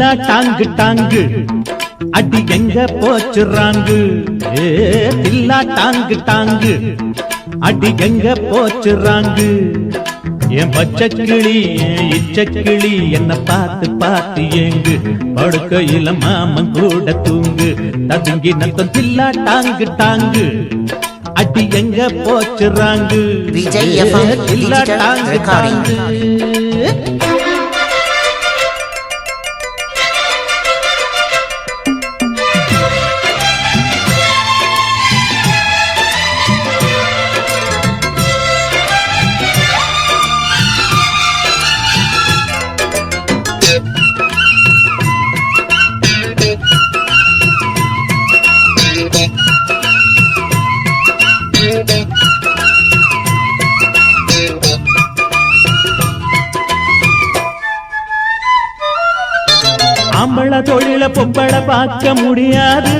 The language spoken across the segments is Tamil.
தில்லா டாங்கு டாங்கு. அடி எங்க போச்சுறாங்கு? தில்லா டாங்கு டாங்கு. அடி எங்க போச்சுறாங்கு? என் பச்சை கிளி என் இச்ச கிளி என்ன பார்த்து பார்த்து ஏங்கு. படுக்கையில மாமன் கூட தூங்கு. ததுங்கி நத்தம் தில்லா டாங்கு டாங்கு. அடி எங்க போச்சுறாங்கு? தில்லா டாங்கு. டாங்கு. பொம்பளை பார்க்க முடியாது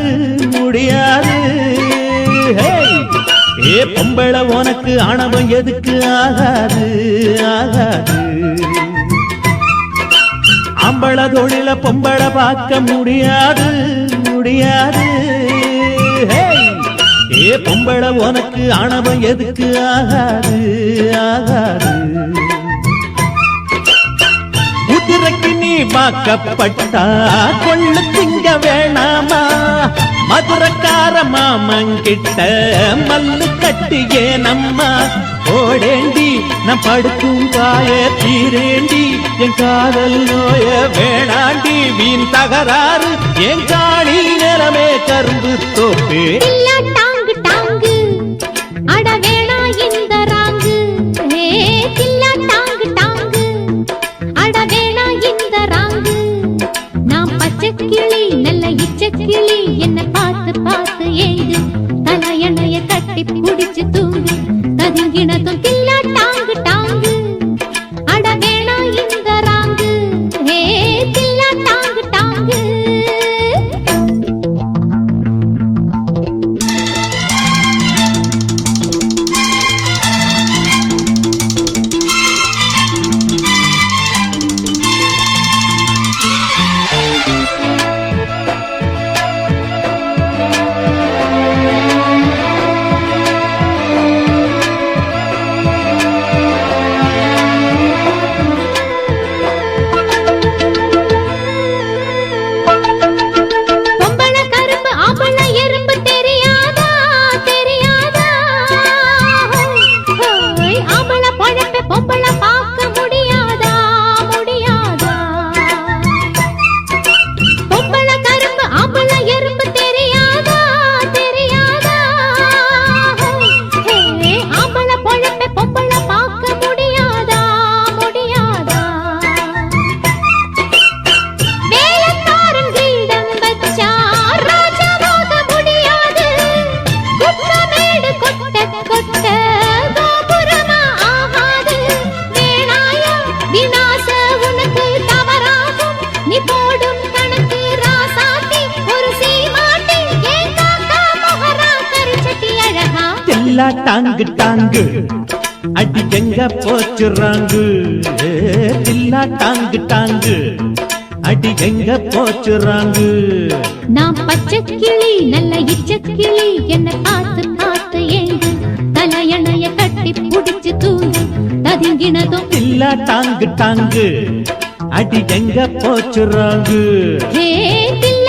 முடியாது. ஏ பொம்பளை உனக்கு ஆணவம் எதுக்கு? ஆகாது ஆகாது. அம்பள தொழில பொம்பள பார்க்க முடியாது முடியாது. ஏ பொம்பளை உனக்கு ஆணவம் எதுக்கு? ஆகாது ஆகாது. குதிரைக்கு கொள்ளு திங்க வேணாமா? மதுரக்கார மாமங்கிட்ட மல்லு கட்டியே நம்மா? ஓடேண்டி நான் படுக்கும் காய தீரேண்டி என் காதல் நோய வேணாண்டி. வீண் தகராறு என் காணி நிலமே கரும்பு தோப்பு. கிளி நல்ல இச்ச கிளி என்ன பார்த்து பார்த்து ஏங்கு தலையணைய கட்டி பிடிச்சு தூங்கு ததுங்கினதும் தில்லா எல்லா டாங்கு டாங்கு அடி எங்க போச்சுறாங்கு? ஏ, தில்லா டாங்கு டாங்கு அடி எங்க போச்சுறாங்கு? நான் பச்சை கிளி நல்ல இச்ச கிளி என்ன பார்த்து பார்த்து ஏங்கு. தலையணைய கட்டி புடிச்சு தூங்கு. ததுங்கினதும் தில்லா டாங்கு டாங்கு அடி எங்க போச்சுறாங்கு? தில்